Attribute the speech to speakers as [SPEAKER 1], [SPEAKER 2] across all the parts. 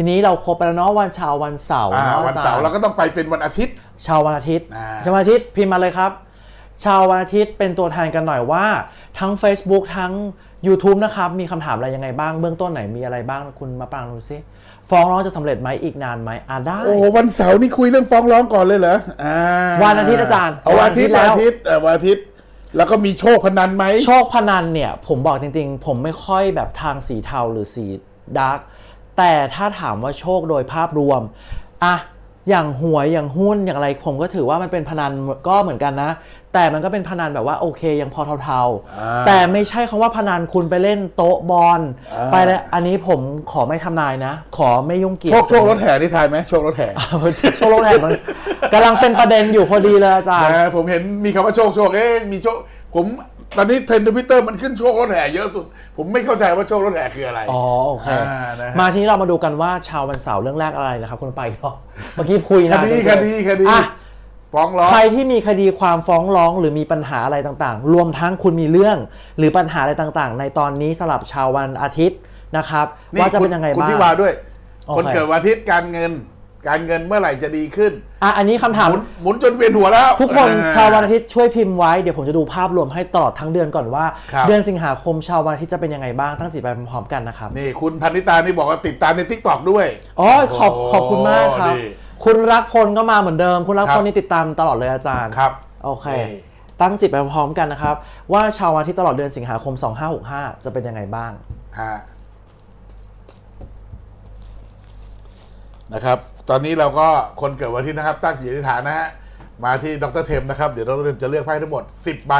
[SPEAKER 1] ทีนี้เราครบไปแล้วเนาะวันชาววันเสาร์
[SPEAKER 2] อ่า
[SPEAKER 1] เนาะ
[SPEAKER 2] วัน
[SPEAKER 1] อจรย์
[SPEAKER 2] เสาร์เราก็ต้องไปเป็นวันอาทิตย์
[SPEAKER 1] ชาววันอาทิตย์
[SPEAKER 2] อ่า
[SPEAKER 1] ชาววันอาทิตย์พิมพ์มาเลยครับชาววันอาทิตย์เป็นตัวแทนกันหน่อยว่า ทั้ง Facebook ทั้ง YouTube นะครับมีคำถามอะไรยังไงบ้างเบื้องต้นไหนมีอะไรบ้างคุณมาปรางดูซิฟ้องร้องจะสำเร็จไหมอีกนานไหมอ่าได้
[SPEAKER 2] โอ้วันเสาร์นี่คุยเรื่องฟ้องร้องก่อนเลยเหรออ่า
[SPEAKER 1] วันอาทิตย์อาจารย์
[SPEAKER 2] เอาวันอาทิตย์
[SPEAKER 1] วั
[SPEAKER 2] วัน
[SPEAKER 1] นอา
[SPEAKER 2] อา
[SPEAKER 1] ทิ
[SPEAKER 2] ทิ
[SPEAKER 1] ต
[SPEAKER 2] ต
[SPEAKER 1] ย์
[SPEAKER 2] ย์เอ่อวันอาทิตย์ แล้วก็มีโชคพนันไหม
[SPEAKER 1] โชคพนันเนี่ยผมบอกจริงๆ ผมไม่ค่อยแบบทางสีเทาหรือสีดาร์ก แต่ถ้าถามว่าโชคโดยภาพรวมอะอย่างหวยอย่างหุ้นอย่างอะไรผมก็ถือว่ามันเป็นพนันก็เหมือนกันนะ แต่มันก็เป็นพนันแบบว่าโอเคยังพอเทา
[SPEAKER 2] อ่า
[SPEAKER 1] ๆแต่ไม่ใช่คำว่าพนันคุณไปเล่นโต๊ะบอล
[SPEAKER 2] อ่า
[SPEAKER 1] ไปแล้วอันนี้ผมขอไม่ทำนายนะ ขอไม่ยุ่งเกี่ยว
[SPEAKER 2] โชคโชครถแห่นี่ทายไหมโชครถแห่
[SPEAKER 1] โชคโลกแห่งมันกำลังเป็นประเด็นอยู่พอดีเลยอาจารย์
[SPEAKER 2] นะผมเห็นมีคำว่าโชคโชคเอ๊ะมีโชคผม ตอนนี้เทรนด์ทวิตเตอร์มันขึ้นโชครถแห่เยอะสุด ผมไม่เข้าใจว่าโชครถแห่คืออะไร
[SPEAKER 1] อ๋อโอเค
[SPEAKER 2] อ่านะฮะ
[SPEAKER 1] มาทีนี้เรามาดูกันว่าชาววันเสาร์เรื่องแรกอะไรนะครับคุณไปก็เมื่อกี้คุย
[SPEAKER 2] ค
[SPEAKER 1] นะ
[SPEAKER 2] ดีคดีคดี
[SPEAKER 1] อะ
[SPEAKER 2] ฟ้องร้อง
[SPEAKER 1] ใครที่มีคดีความฟ้องร้องหรือมีปัญหาอะไรต่างๆ รวมทั้งคุณมีเรื่อง หรือปัญหาอะไรต่างๆ ในตอนนี้สลับชาววันอาทิตย์นะครับว่าจะเป็นยังไง
[SPEAKER 2] คุณ
[SPEAKER 1] บ้าง
[SPEAKER 2] ที่วาด้วย
[SPEAKER 1] โอเค
[SPEAKER 2] คนเกิดวันอาทิตย์การเงิน การเงินเมื่อไหร่จะดีขึ้น
[SPEAKER 1] อะอันนี้คำถาม
[SPEAKER 2] หมุนหมุนจนเวียนหัวแล้ว
[SPEAKER 1] ทุกคน
[SPEAKER 2] อ่
[SPEAKER 1] ชาววันอาทิตย์ช่วยพิมพ์ไว้เดี๋ยวผมจะดูภาพรวมให้ตลอดทั้งเดือนก่อนว่า
[SPEAKER 2] ครับ
[SPEAKER 1] เดือนสิงหาคมชาววันอาทิตย์จะเป็นยังไงบ้างตั้งจิตไปพร้อมๆกันนะครับ
[SPEAKER 2] นี่คุณพันธิตานี่บอกว่าติดตามในทิกตอกด้วย
[SPEAKER 1] อ๋อขอบขอบคุณมากครับ
[SPEAKER 2] นี่
[SPEAKER 1] คุณรักพลก็มาเหมือนเดิม คุณรัก
[SPEAKER 2] ครั
[SPEAKER 1] พ
[SPEAKER 2] บ
[SPEAKER 1] ลนี่ติดตามตลอดเลยอาจารย์
[SPEAKER 2] ครับ
[SPEAKER 1] โอเค
[SPEAKER 2] นี่
[SPEAKER 1] ตั้งจิตไปพร้อมๆกันนะครับ ว่าชาววันอาที่ตลอดเดือนสิงหาคม 2565 จะเป็นยังไงบ้าง
[SPEAKER 2] ฮะ นะครับ ตอนนี้เราก็คนเกิดวันอาทิตย์นะครับ ตั้งจิตอธิษฐานนะฮะมาที่ดรเทมนะครับ เดี๋ยวดรเทมจะเลือกไพ่ทั้งหมด 10 ใบ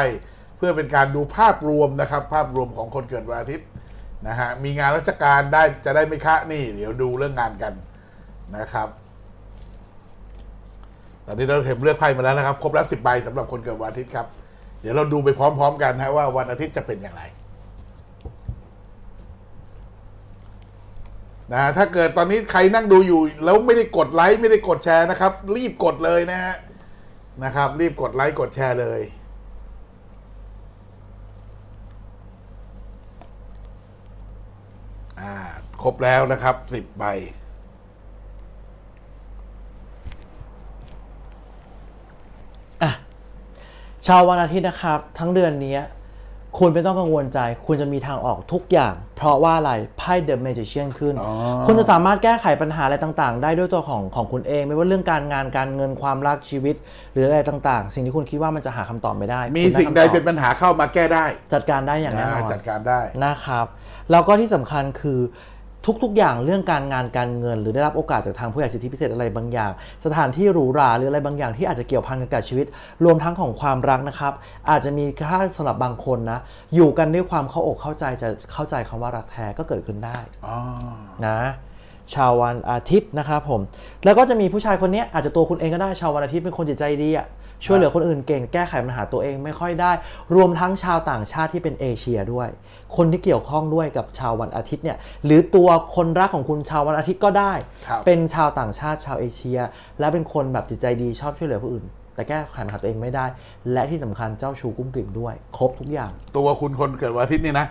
[SPEAKER 2] เพื่อเป็นการดูภาพรวมนะครับ ภาพรวมของคนเกิดวันอาทิตย์นะฮะมีงานราชการได้จะได้ไม่คะนี่ เดี๋ยวดูเรื่องงานกันนะครับ ตอนนี้ดรเทมเลือกไพ่มาแล้วนะครับ ครบแล้วสิบใบสำหรับคนเกิดวันอาทิตย์ครับเดี๋ยวเราดูไปพร้อม ๆ กันนะว่าวันอาทิตย์จะเป็นอย่างไร นะถ้าเกิดตอนนี้ใครนั่งดูอยู่ แล้วไม่ได้กดไลค์ไม่ได้กดแชร์นะครับ รีบกดเลยนะฮะนะครับ รีบกดไลค์กดแชร์เลยอ่าครบแล้วนะครับสิบใบ
[SPEAKER 1] ชาววันอาทิตย์นะครับ ทั้งเดือนนี้ คุณไม่ต้องกังวลใจ คุณจะมีทางออกทุกอย่าง เพราะว่าอะไรไพ่เดอะเมจิเชียนขึ้น
[SPEAKER 2] อ๋อ
[SPEAKER 1] คุณจะสามารถแก้ไขปัญหาอะไรต่างๆ ได้ด้วยตัวของของคุณเอง ไม่ว่าเรื่องการงานการเงินความรักชีวิต หรืออะไรต่างๆ สิ่งที่คุณคิดว่ามันจะหาคำตอบไม่ได้
[SPEAKER 2] มี
[SPEAKER 1] คุณไสิ่
[SPEAKER 2] งใด
[SPEAKER 1] คำตอบ
[SPEAKER 2] เป็นปัญหาเข้ามาแก้ได้
[SPEAKER 1] จัดการได้อย่างแน่นอน
[SPEAKER 2] จัดการได้
[SPEAKER 1] นะครับ แล้วก็ที่สำคัญคือ ทุกๆ อย่างเรื่องการงานการเงิน หรือได้รับโอกาสจากทางผู้ใหญ่สิทธิพิเศษอะไรบางอย่าง สถานที่หรูหราหรืออะไรบางอย่างที่อาจจะเกี่ยวพันกันกับชีวิต รวมทั้งของความรักนะครับ อาจจะมีค่าสำหรับบางคนนะ อยู่กันด้วยความเข้าอกเข้าใจจะเข้าใจคำว่ารักแท้ก็เกิดขึ้นได้
[SPEAKER 2] อ๋อ
[SPEAKER 1] นะชาววันอาทิตย์นะครับผม แล้วก็จะมีผู้ชายคนนี้อาจจะตัวคุณเองก็ได้ชาววันอาทิตย์เป็นคนจิตใจดีอะ ช่วยเหลือคนอื่นเก่งแก้ไขปัญหาตัวเองไม่ค่อยได้ รวมทั้งชาวต่างชาติที่เป็นเอเชียด้วย คนที่เกี่ยวข้องด้วยกับชาววันอาทิตย์เนี่ยหรือตัวคนรักของคุณชาววันอาทิตย์ก็ได้
[SPEAKER 2] ครับ
[SPEAKER 1] เป็นชาวต่างชาติชาวเอเชีย และเป็นคนแบบจิตใจดีชอบช่วยเหลือผู้อื่น แต่แก้ไขปัญหาตัวเองไม่ได้ และที่สำคัญเจ้าชู้กุ้มกลิ่มด้วย ครบทุกอย่าง
[SPEAKER 2] ตัวคุณคนเกิดวันอาทิตย์นี่นะ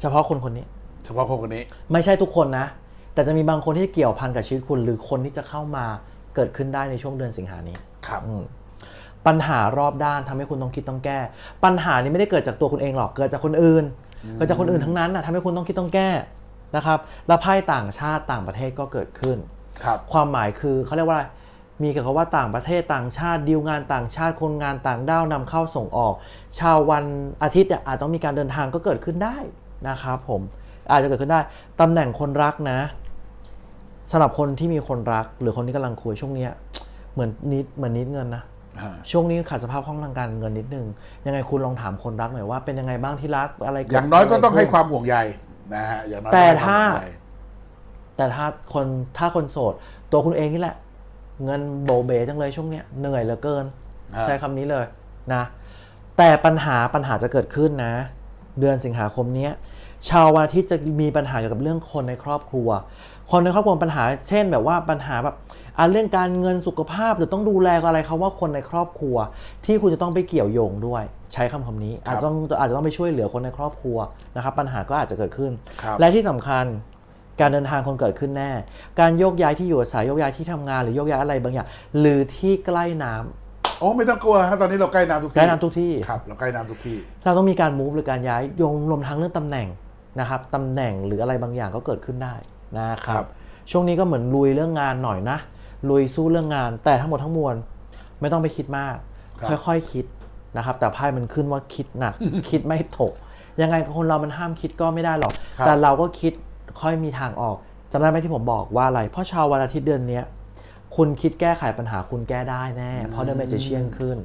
[SPEAKER 1] เฉพาะคนคนนี้
[SPEAKER 2] เฉพาะคนคนนี้
[SPEAKER 1] ไม่ใช่ทุกคนนะ แต่จะมีบางคนที่เกี่ยวพันกับชีวิตคุณ หรือคนที่จะเข้ามาเกิดขึ้นได้ในช่วงเดือนสิงหานี้
[SPEAKER 2] ครับ
[SPEAKER 1] ปัญหารอบด้านทำให้คุณต้องคิดต้องแก้ ปัญหานี้ไม่ได้เกิดจากตัวคุณเองหรอก เกิดจากคนอื่น เกิดจากคนอื่นทั้งนั้นนะทำให้คุณต้องคิดต้องแก้นะครับ แล้วไพ่ต่างชาติต่างประเทศก็เกิดขึ้น
[SPEAKER 2] ครับ
[SPEAKER 1] ความหมายคือเขาเรียกว่าอะไรมีเกี่ยวกับว่าต่างประเทศต่างชาติดีลงานต่างชาติคนงานต่างด้าวนำเข้าส่งออก ชาววันอาทิตย์เนี่ยอาจต้องมีการเดินทางก็เกิดขึ้นได้นะครับผมอาจจะเกิดขึ้นได้ตำแหน่งคนรักนะสำหรับคนที่มีคนรัก หรือคนที่กำลังคุยช่วงเนี้ยเหมือนนิดเหมือนนิดเงินนะ
[SPEAKER 2] อ่า
[SPEAKER 1] ช่วงนี้ขาดสภาพคล่องทางการเงินนิดนึง ยังไงคุณลองถามคนรักหน่อยว่าเป็นยังไงบ้างที่รักอะไรเด
[SPEAKER 2] อย่างน้อยก็ต้องให้ะ
[SPEAKER 1] ไร
[SPEAKER 2] ค
[SPEAKER 1] ขึ้น
[SPEAKER 2] วามห่วงใยนะฮะอย่างน้อย
[SPEAKER 1] แต่
[SPEAKER 2] องให้ควม
[SPEAKER 1] ถ้า
[SPEAKER 2] ห่วงใย
[SPEAKER 1] แต่ถ้าคนถ้าคนโสด ตัวคุณเองนี่แหละ เงินโบเบจังเลยช่วงเนี้ยเหนื่อยเหลือเกิน
[SPEAKER 2] ครับ
[SPEAKER 1] ใช้คำนี้เลยนะ แต่ปัญหาปัญหาจะเกิดขึ้นนะ เดือนสิงหาคมเนี้ยชาววันอาที่จะมีปัญหาเกี่ยวกับเรื่องคนในครอบครัว คนในครอบครัวมีปัญหา เช่นแบบว่าปัญหาแบบอะเรื่องการเงินสุขภาพหรือต้องดูแลอะไรเขาว่าคนในครอบครัว ที่คุณจะต้องไปเกี่ยวโยงด้วย ใช้คำคำนี้ อาจจะต้องอาจจะต้องไปช่วยเหลือคนในครอบครัวนะครับปัญหาก็อาจจะเกิดขึ้น
[SPEAKER 2] ครับ
[SPEAKER 1] และที่สำคัญการเดินทางคนเกิดขึ้นแน่ การโยกย้ายที่อยู่อาศัยโยกย้ายที่ทำงานหรือโยกย้ายอะไรบางอย่าง หรือที่ใกล้น้ำ
[SPEAKER 2] โอ้ไม่ต้องกลัวฮะตอนนี้เราใกล้น้ำทุกที่
[SPEAKER 1] ใกล้น้ำทุกที่
[SPEAKER 2] ครับเราใกล้น้ำทุกที่
[SPEAKER 1] เราต้องมีการมูฟหรือการย้ายโยงรวมทั้งเรื่องตำแหน่งนะครับตำแหน่งหรืออะไรบางอย่างก็เกิดขึ้นได้ นะค
[SPEAKER 2] ครั
[SPEAKER 1] รับ
[SPEAKER 2] บ
[SPEAKER 1] ช่วงนี้ก็เหมือนลุยเรื่องงานหน่อยนะ ลุยสู้เรื่องงาน แต่ทั้งหมดทั้งมวลไม่ต้องไปคิดมาก ค่อยๆคิดนะครับ แต่ไพ่มันขึ้นว่าคิดหนัก คิดไม่ถก ยังไงคนเรามันห้ามคิดก็ไม่ได้หรอก
[SPEAKER 2] ครับ
[SPEAKER 1] แต่เราก็คิดค่อยมีทางออกจำได้ไหมที่ผมบอกว่าอะไร เพราะชาววันอาทิตย์เดือนเนี้ยคุณคิดแก้ไขปัญหาคุณแก้ได้แน่ เพราะเดือนเมจิเชียนขึ้น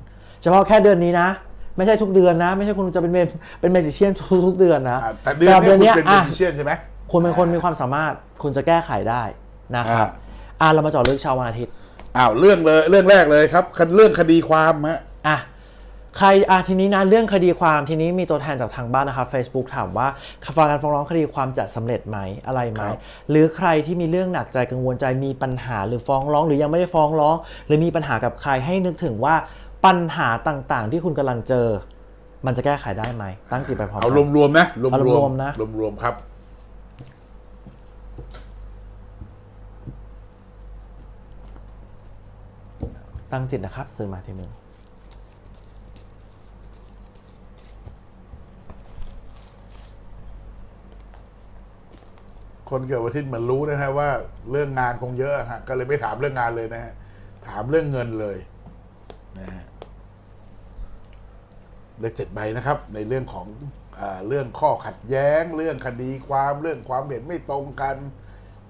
[SPEAKER 1] เฉพาะแค่เดือนนี้นะ ไม่ใช่ทุกเดือนนะ ไม่ใช่คุณจะเป็นเมเป็นเมจิเชียนทุกๆเดือนนะ
[SPEAKER 2] อ่าแต่เดือนนี้คุณ
[SPEAKER 1] เนี้ย
[SPEAKER 2] เป็น
[SPEAKER 1] อะ
[SPEAKER 2] เมจิเชียนใช่ไหม
[SPEAKER 1] คุณเป็นคนมีความสามารถคุณจะแก้ไขได้นะครับ
[SPEAKER 2] อ่า
[SPEAKER 1] อะเรามาเจาะลึกชาววันอาทิตย์
[SPEAKER 2] อ้าวเรื่องเลยเรื่องแรกเลยครับเรื่องคดีความฮะ
[SPEAKER 1] อะใครอะทีนี้นะเรื่องคดีความทีนี้มีตัวแทนจากทางบ้านนะครับ Facebook ถามว่าการฟ้องร้องคดีความจะสำเร็จไหมอะไรไหม
[SPEAKER 2] ครับ
[SPEAKER 1] หรือใครที่มีเรื่องหนักใจกังวลใจมีปัญหาหรือฟ้องร้อง หรือยังไม่ได้ฟ้องร้อง หรือมีปัญหากับใครให้นึกถึงว่าปัญหาต่างๆ ที่คุณกำลังเจอ มันจะแก้ไขได้ไหมตั้งจิตไปพร้อม
[SPEAKER 2] เอา
[SPEAKER 1] กัน
[SPEAKER 2] รวมๆนะรวม
[SPEAKER 1] เอา
[SPEAKER 2] ๆ
[SPEAKER 1] รวมๆนะ
[SPEAKER 2] รวมๆครับ
[SPEAKER 1] ตั้งจิตนะครับซื้อมาทีหนึ่ง
[SPEAKER 2] คนเกิดวันอาทิตย์เหมือนรู้นะฮะว่าเรื่องงานคงเยอะฮะก็เลยไม่ถามเรื่องงานเลยนะฮะถามเรื่องเงินเลยนะฮะเลขเจ็ดใบนะครับ ในเรื่องของอเรื่องข้อขัดแย้ง เรื่องคดีความเรื่องความเห็นไม่ตรงกัน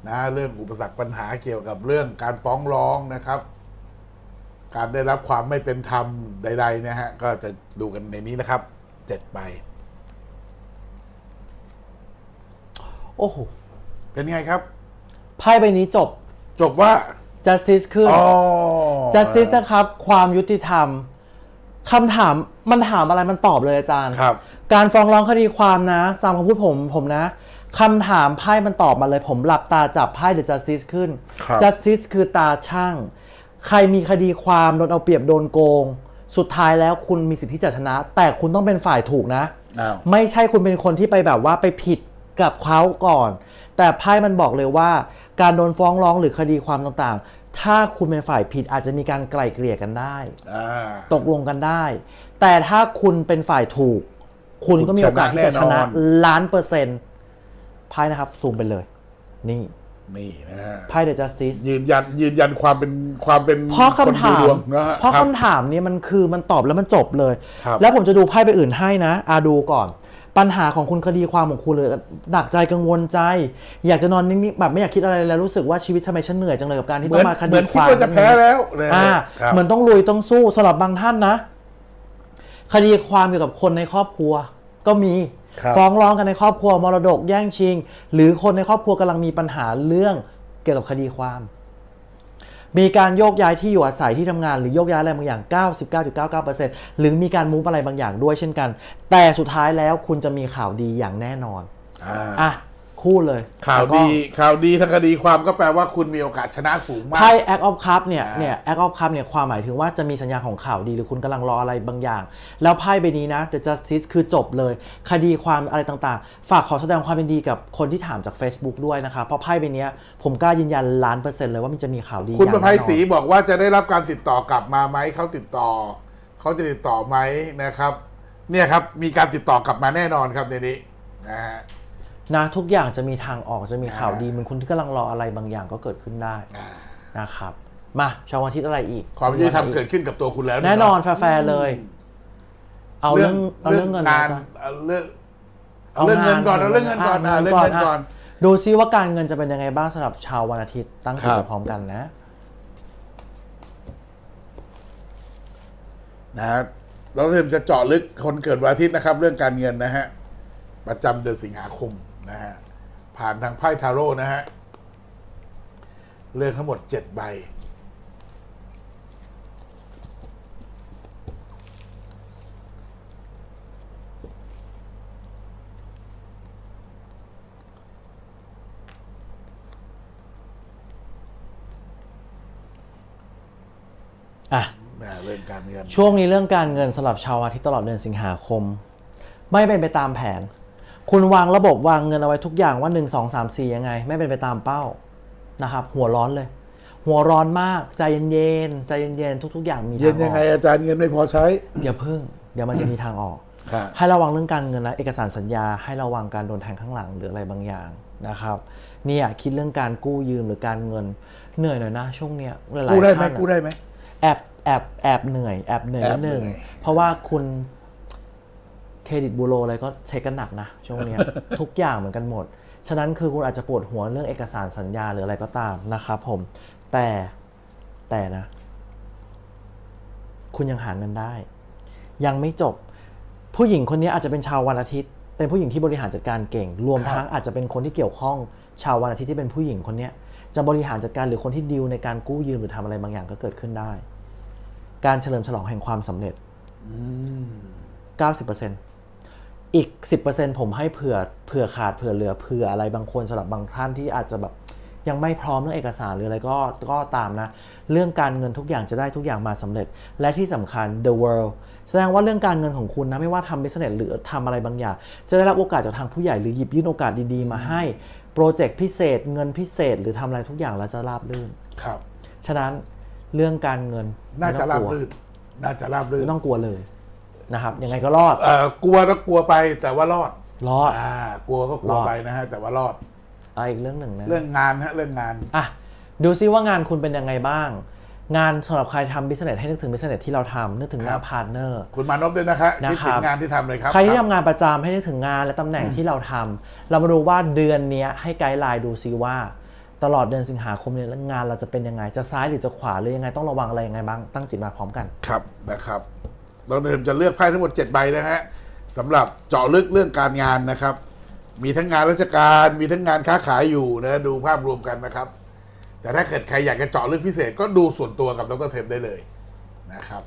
[SPEAKER 2] นะเรื่องอุปสรรคปัญหาเกี่ยวกับเรื่องการฟ้องร้องนะครับ การได้รับความไม่เป็นธรรมใดๆนะฮะ ก็จะดูกันในนี้นะครับเจ็ดใบ
[SPEAKER 1] โอ้โห
[SPEAKER 2] เป็นไงครับ
[SPEAKER 1] ไพ่ใบนี้จบ
[SPEAKER 2] จบว่า
[SPEAKER 1] justice ขึ้น
[SPEAKER 2] อ๋อ
[SPEAKER 1] justice นะครับ ความยุติธรรมคำถามมันถามอะไรมันตอบเลยอาจารย์
[SPEAKER 2] ครับ
[SPEAKER 3] การฟ้องร้องคดีความนะจำคำพูดผมผมนะคำถามไพ่มันตอบมาเลยผมหลับตาจับไพ่ The Justice ขึ้น
[SPEAKER 2] ครับ
[SPEAKER 1] Justice คือตาช่าง ใครมีคดีความโดนเอาเปรียบโดนโกง สุดท้ายแล้วคุณมีสิทธิ์ที่จะชนะ แต่คุณต้องเป็นฝ่ายถูกนะ
[SPEAKER 2] อ้าว
[SPEAKER 1] ไม่ใช่คุณเป็นคนที่ไปแบบว่าไปผิดกับเขาก่อน แต่ไพ่มันบอกเลยว่า การโดนฟ้องร้องหรือคดีความต่างๆ ถ้าคุณเป็นฝ่ายผิดอาจจะมีการไกล่เกลี่ยกันได้
[SPEAKER 2] อ่า
[SPEAKER 1] ตกลงกันได้ แต่ถ้าคุณเป็นฝ่ายถูก คุณก็มีโอกาสที่จะชนะ
[SPEAKER 2] ชนะแน่นอน
[SPEAKER 1] ล้านเปอร์เซ็นต์ไพ่นะครับ ซูมไปเลย นี่
[SPEAKER 2] นี่นะฮะ
[SPEAKER 1] ไพ่ The Justice
[SPEAKER 2] ยืนยันยืนยันความเป็นความเป็น
[SPEAKER 1] เพราะคำถา
[SPEAKER 2] นดู
[SPEAKER 1] ม
[SPEAKER 2] ดวงนะฮะ
[SPEAKER 1] เพราะ
[SPEAKER 2] ครับ
[SPEAKER 1] คำถามเนี้มันคือมันตอบแล้วมันจบเลย
[SPEAKER 2] ครับ
[SPEAKER 1] แล้วผมจะดูไพ่ไปอื่นให้นะอาดูก่อน ปัญหาของคุณคดีความของคุณเลยหนักใจกังวลใจ อยากจะนอนนิ่งๆแบบไม่อยากคิดอะไรแล้วรู้สึกว่าชีวิตทำไมฉันเหนื่อยจังเลยกับการที่
[SPEAKER 2] เห
[SPEAKER 1] ต้
[SPEAKER 2] มื
[SPEAKER 1] อ
[SPEAKER 2] อน
[SPEAKER 1] งมาค
[SPEAKER 2] เหมื
[SPEAKER 1] ดี
[SPEAKER 2] อน
[SPEAKER 1] ค
[SPEAKER 2] คิด
[SPEAKER 1] วาม
[SPEAKER 2] ว่าจะแพ้แล้วนะฮะ
[SPEAKER 1] อ่า
[SPEAKER 2] ครับ
[SPEAKER 1] เหมือนต้องลุยต้องสู้สำหรับบางท่านนะ คดีความเกี่ยวกับคนในครอบครัว ก็มี
[SPEAKER 2] ครับ
[SPEAKER 1] ฟ้องร้องกันในครอบครัวมรดกแย่งชิง หรือคนในครอบครัวกำลังมีปัญหาเรื่องเกี่ยวกับคดีความ มีการโยกย้ายที่อยู่อาศัยที่ทำงานหรือโยกย้ายอะไรบางอย่าง 99.99%หรือมีการมูฟอะไรบางอย่างด้วยเช่นกัน แต่สุดท้ายแล้วคุณจะมีข่าวดีอย่างแน่นอน
[SPEAKER 2] อ่า
[SPEAKER 1] อะ คู่เลย
[SPEAKER 2] ข่าว
[SPEAKER 1] แล้วก็
[SPEAKER 2] ดีข่าวดีทางคดีความก็แปลว่าคุณมีโอกาสชนะสูงมาก
[SPEAKER 1] ไพ่ Act of Cup เนี่ย
[SPEAKER 2] อ่า
[SPEAKER 1] เนี่ย Act of Cup เนี่ยความหมายถึงว่าจะมีสัญญาณของข่าวดีหรือคุณกำลังรออะไรบางอย่าง แล้วไพ่ใบนี้นะ The Justice คือจบเลย คดีความอะไรต่างๆ ฝากขอแสดงความเป็นดีกับคนที่ถามจาก Facebook ด้วยนะคะเพราะไพ่ใบเนี้ยผมกล้ายืนยันล้านเปอร์เซ็นต์เลยว่ามันจะมีข่าวดี
[SPEAKER 2] คุณ
[SPEAKER 1] อ
[SPEAKER 2] ป
[SPEAKER 1] ย่าง
[SPEAKER 2] ระภั
[SPEAKER 1] แน่
[SPEAKER 2] ย
[SPEAKER 1] นอ
[SPEAKER 2] ศรี
[SPEAKER 1] น
[SPEAKER 2] บอกว่าจะได้รับการติดต่อกลับมาไหมเขาติดต่อเขาจะติดต่อไหมนะครับเนี่ยครับมีการติดต่อกลับมาแน่นอนครับในนี้นะฮะ
[SPEAKER 1] นะทุกอย่างจะมีทางออกจะมีข่าวดี
[SPEAKER 2] อ่า
[SPEAKER 1] เหมือนคุณที่กำลังรออะไรบางอย่างก็เกิดขึ้นได้
[SPEAKER 2] อ่า
[SPEAKER 1] นะครับ มาชาววันอาทิตย์อะไรอีก
[SPEAKER 2] ความยุติธรรมเกิดขึ้นกับตัวคุณแล้ว
[SPEAKER 1] แน่นอน
[SPEAKER 2] เะ
[SPEAKER 1] แฟร์ๆเลย เอาเรื่องเอาเรื่องเงิน
[SPEAKER 2] งาน
[SPEAKER 1] นะจ๊ะ
[SPEAKER 2] เอาเรื่องเอาเรื่องเงินก่อนเอาเรื่องเงินก่อนอ่าเรื่องเงินก่อนะ
[SPEAKER 1] ดูซิว่าการเงินจะเป็นยังไงบ้างสำหรับชาววันอาทิตย์ตั้งจิต
[SPEAKER 2] ครั
[SPEAKER 1] ไป
[SPEAKER 2] บ
[SPEAKER 1] พร้อมกันนะ
[SPEAKER 2] นะฮะเราเริ่มจะเจาะลึกคนเกิดวันอาทิตย์นะครับ เรื่องการเงินนะฮะประจำเดือนสิงหาคม นะฮะผ่านทางไพ่ทาโร่นะฮะเรื่องทั้งหมดเจ็ดใบ
[SPEAKER 1] อะ
[SPEAKER 2] นะเรื่องการเงิน
[SPEAKER 1] ช่วงนี้เรื่องการเงินสำหรับชาวอาทิตย์ตลอดเดือนสิงหาคม ไม่เป็นไปตามแผน คุณวางระบบวางเงินเอาไว้ทุกอย่างว่า 1 2 3 4ยังไง ไม่เป็นไปตามเป้านะครับ หัวร้อนเลย หัวร้อนมากใจเย็นๆใจเย็นๆทุก ๆ อย่างมี
[SPEAKER 2] เย็น
[SPEAKER 1] ทางอ
[SPEAKER 2] ยังไง
[SPEAKER 1] อก
[SPEAKER 2] อาจารย์เงินไม่พอใช้
[SPEAKER 1] อย่าพึ่ง เดี๋ยวมันจะมีทางออก
[SPEAKER 2] ครับ
[SPEAKER 1] ให้ระวังเรื่องการเงินนะเอกสารสัญญา ให้ระวังการโดนแทงข้างหลังหรืออะไรบางอย่างนะครับเนี่ยคิดเรื่องการกู้ยืมหรือการเงินเหนื่อยหน่อยนะช่วงเนี้ยหลายๆ
[SPEAKER 2] กู้ได้ไหม
[SPEAKER 1] ท่านอะ
[SPEAKER 2] กู้ได้ไหม
[SPEAKER 1] แอบแอบแอบเหนื่อยแอบเหนื่อย
[SPEAKER 2] แอ
[SPEAKER 1] นิ
[SPEAKER 2] บ
[SPEAKER 1] ดนึง
[SPEAKER 2] เหนื่อย
[SPEAKER 1] เพราะว่าคุณ เครดิตบูโรอะไรก็เช็คกันหนักนะช่วงเนี้ย ทุกอย่างเหมือนกันหมด ฉะนั้นคือคุณอาจจะปวดหัวเรื่องเอกสารสัญญาหรืออะไรก็ตามนะครับผม แต่แต่นะ คุณยังหาเงินได้ ยังไม่จบ ผู้หญิงคนนี้อาจจะเป็นชาววันอาทิตย์ เป็นผู้หญิงที่บริหารจัดการเก่ง รวม
[SPEAKER 2] ครับ
[SPEAKER 1] ทั้งอาจจะเป็นคนที่เกี่ยวข้องชาววันอาทิตย์ที่เป็นผู้หญิงคนเนี้ยจะบริหารจัดการหรือคนที่ดีลในการกู้ยืมหรือทำอะไรบางอย่างก็เกิดขึ้นได้ การเฉลิมฉลองแห่งความสำเร็จ90%อี ก 10%ผมให้เผื่อเผื่อขาดเผื่อเหลือเผื่ออะไรบางคนสำหรับบางท่านที่อาจจะแบบยังไม่พร้อมเรื่องเอกสารหรืออะไรก็ก็ตามนะ เรื่องการเงินทุกอย่างจะได้ทุกอย่างมาสำเร็จ และที่สำคัญ the world แสดงว่าเรื่องการเงินของคุณนะไม่ว่าทำ business หรือทำอะไรบางอย่าง จะได้รับโอกาสจากทางผู้ใหญ่หรือหยิบยื่นโอกาสดีๆ มาให้โปรเจกต์พิเศษ เงินพิเศษ หรือทำอะไรทุกอย่างแล้วจะราบรื่น
[SPEAKER 2] ครับ
[SPEAKER 1] ฉะนั้นเรื่องการเงิน
[SPEAKER 2] น่าจะ
[SPEAKER 1] ไม่
[SPEAKER 2] รา
[SPEAKER 1] ต้อบงกลัว
[SPEAKER 2] รื่นน่าจะราบรื่น
[SPEAKER 1] ไม่ต้องกลัวเลย นะครับ ยังไงก็รอด
[SPEAKER 2] เอ่อกลัวก็กลัวไปแต่ว่ารอด
[SPEAKER 1] รอด
[SPEAKER 2] อ่ากลัวก็กลัว
[SPEAKER 1] รอด
[SPEAKER 2] ไปนะฮะแต่ว่ารอด
[SPEAKER 1] อะอีกเรื่องหนึ่งนะ
[SPEAKER 2] เรื่องงานฮะเรื่องงาน
[SPEAKER 1] อะดูซิว่างานคุณเป็นยังไงบ้าง งานสำหรับใครทำบิสเนสให้นึกถึงบิสเนสที่เราทำนึกถึงห
[SPEAKER 2] ค
[SPEAKER 1] น้า
[SPEAKER 2] รับ
[SPEAKER 1] พาร์ทเนอร์
[SPEAKER 2] คุณมานพด้วยนะคะ
[SPEAKER 1] นะ
[SPEAKER 2] คิด
[SPEAKER 1] ครั
[SPEAKER 2] ถึ
[SPEAKER 1] บ
[SPEAKER 2] งงานที่ทำเลยครับ
[SPEAKER 1] ใครที่
[SPEAKER 2] ค
[SPEAKER 1] ทำ
[SPEAKER 2] บ
[SPEAKER 1] งานประจำให้นึกถึงงานและตำแหน่งที่เราทำเรามาดูว่าเดือนเนี้ยให้ไกด์ไลน์ดูซิว่า ตลอดเดือนสิงหาคมเนี่ยงานเราจะเป็นยังไงจะซ้ายหรือจะขวาหรือยังไงต้องระวังอะไรยังไงบ้างตั้งจิตมาพร้อมกัน
[SPEAKER 2] ครับนะครับ เราเดิมจะเลือกไพ่ทั้งหมด7ใบนะฮะสำหรับเจาะลึกเรื่องการงานนะครับ มีทั้งงานราชการมีทั้งงานค้าขายอยู่นะดูภาพรวมกันนะครับ แต่ถ้าเกิดใครอยากจะเจาะลึกพิเศษก็ดูส่วนตัวกับดรเทมได้เลยนะครับ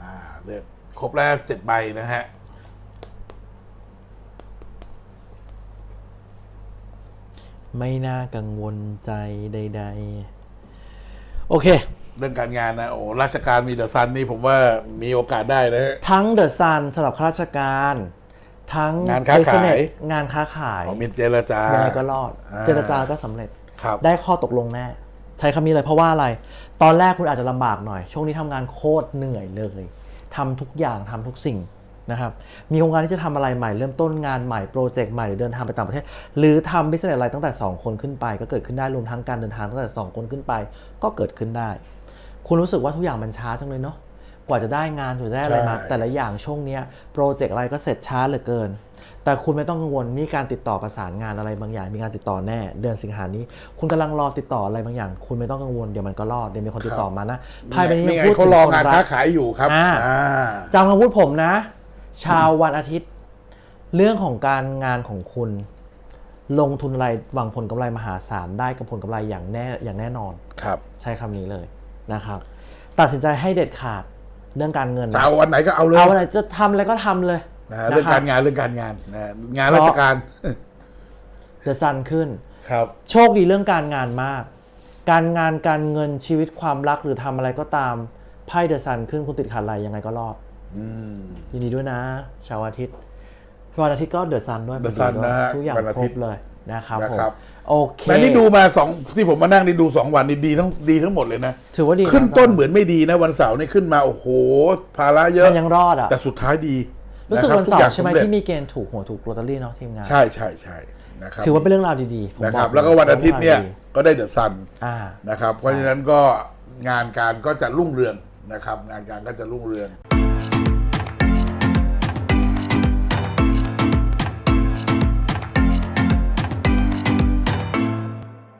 [SPEAKER 2] อ่าเลือกครบแล้วเจ็ดใบนะฮะ
[SPEAKER 1] ไม่น่ากังวลใจใด ๆ โอเค
[SPEAKER 2] เรื่องการงานนะโอ้ราชการมีเดอะซันนี่ผมว่ามีโอกาสได้นะฮะ
[SPEAKER 1] ทั้งเดอะซันสำหรับข้าราชการ ทั้ง
[SPEAKER 2] งานค้าขาย
[SPEAKER 1] business งานค้าขาย
[SPEAKER 2] ของมีเจรจา
[SPEAKER 1] ยังไงก็รอด
[SPEAKER 2] อ่า
[SPEAKER 1] เจรจาก็สำเร็จ
[SPEAKER 2] ครับ
[SPEAKER 1] ได้ข้อตกลงแน่ใช้คำนี้เลยเพราะว่าอะไร ตอนแรกคุณอาจจะลำบากหน่อย ช่วงนี้ทำงานโคตรเหนื่อยเลยทำทุกอย่างทำทุกสิ่ง นะครับมีโครงการที่จะทำอะไรใหม่เริ่มต้นงานใหม่โปรเจกต์ใหม่หรือเดินทางไปต่างประเทศ หรือทำบิสเนสอะไรตั้งแต่ 2 คนขึ้นไป ก็เกิดขึ้นได้รวมทั้งการเดินทางตั้งแต่ 2 คนขึ้นไป ก็เกิดขึ้นได้ คุณรู้สึกว่าทุกอย่างมันช้าจังเลยเนาะกว่าจะได้งานกว่าจะได้อะไรมา
[SPEAKER 2] ใช่
[SPEAKER 1] แต่ละอย่างช่วงเนี้ยโปรเจกต์อะไรก็เสร็จช้าเหลือเกิน แต่คุณไม่ต้องกังวลมีการติดต่อประสานงานอะไรบางอย่าง มีการติดต่อแน่ เดือนสิงหานี้ คุณกำลังรอติดต่ออะไรบางอย่าง คุณไม่ต้องกังวลเดี๋ยวมันก็รอดเดี๋ยวมีคนติดต่อมานะไพ่ใบนี้
[SPEAKER 2] นี่ไง
[SPEAKER 1] พูด
[SPEAKER 2] เขา
[SPEAKER 1] ถึง
[SPEAKER 2] รอ
[SPEAKER 1] คน
[SPEAKER 2] งาน
[SPEAKER 1] รั
[SPEAKER 2] ค้ากขายอยู่ครับ
[SPEAKER 1] อ่า
[SPEAKER 2] อ่า
[SPEAKER 1] จำคำพูดผมนะ ชาววันอาทิตย์ เรื่องของการงานของคุณ ลงทุนอะไรหวังผลกำไรมหาศาลได้กับผลกำไรอย่างแน่อย่างแน่นอน
[SPEAKER 2] ครับ
[SPEAKER 1] ใช้คำนี้เลยนะครับ ตัดสินใจให้เด็ดขาดเรื่องการเงิน
[SPEAKER 2] จะ
[SPEAKER 1] นะ
[SPEAKER 2] เอาวันไหนก็เอาเลย
[SPEAKER 1] เอาอะไรจะทำอะไรก็ทำเลย
[SPEAKER 2] นะฮะเรื่องการงานเรื่องการงานนะงานราชการ
[SPEAKER 1] เดอะซันขึ้น
[SPEAKER 2] ครับ
[SPEAKER 1] โชคดีเรื่องการงานมาก การงานการเงินชีวิตความรักหรือทำอะไรก็ตามไพ่เดอะซันขึ้นคุณติดขัดอะไรยังไงก็รอด
[SPEAKER 2] อืม
[SPEAKER 1] ยินดีด้วยนะชาวอาทิตย์วันอาทิตย์ก็เดอะซันด้วย
[SPEAKER 2] The Sun
[SPEAKER 1] พอดีด้วย
[SPEAKER 2] นะฮะ
[SPEAKER 1] ทุกอย่าง
[SPEAKER 2] วันอา
[SPEAKER 1] คร
[SPEAKER 2] ทิ
[SPEAKER 1] บ
[SPEAKER 2] ตย์
[SPEAKER 1] เลยนะครับผม
[SPEAKER 2] นะครับ
[SPEAKER 1] โอเค
[SPEAKER 2] แต่นี่ดูมาสองที่ผมมานั่งนี่ดูสองวันนี่ดีทั้งดีทั้งหมดเลยนะ
[SPEAKER 1] ถือว่าดีะ
[SPEAKER 2] ขึ้นต้นเหมือนไม่ดีนะวันเสาร์นี่ขึ้นมาโอ้โห ภาระเยอะ
[SPEAKER 1] มันยังรอดอะ
[SPEAKER 2] แต่สุดท้ายดี
[SPEAKER 1] รู้สึกะ
[SPEAKER 2] คบ
[SPEAKER 1] วันเสา
[SPEAKER 2] ทุอย่ง
[SPEAKER 1] ร์ใช่ไหม
[SPEAKER 2] สำเร็จ
[SPEAKER 1] ที่มีเกณฑ์ถูกหวยถูกลอตเตอรี่เนาะทีมงาน
[SPEAKER 2] ใช่ใช่ใช่นะครับ
[SPEAKER 1] ถือว่าเป็นเรื่องราวดีๆผม
[SPEAKER 2] นะครับ
[SPEAKER 1] อ
[SPEAKER 2] แล้วก็วันอาทิตย์เนี่ย
[SPEAKER 1] ป็รื่องราวดี
[SPEAKER 2] ก็ได้เดอะซัน
[SPEAKER 1] ๆอ่า
[SPEAKER 2] นะครับเพราะฉะนั้นก็งานการก็จะรุ่งเรืองนะครับ งานการก็จะรุ่งเรือง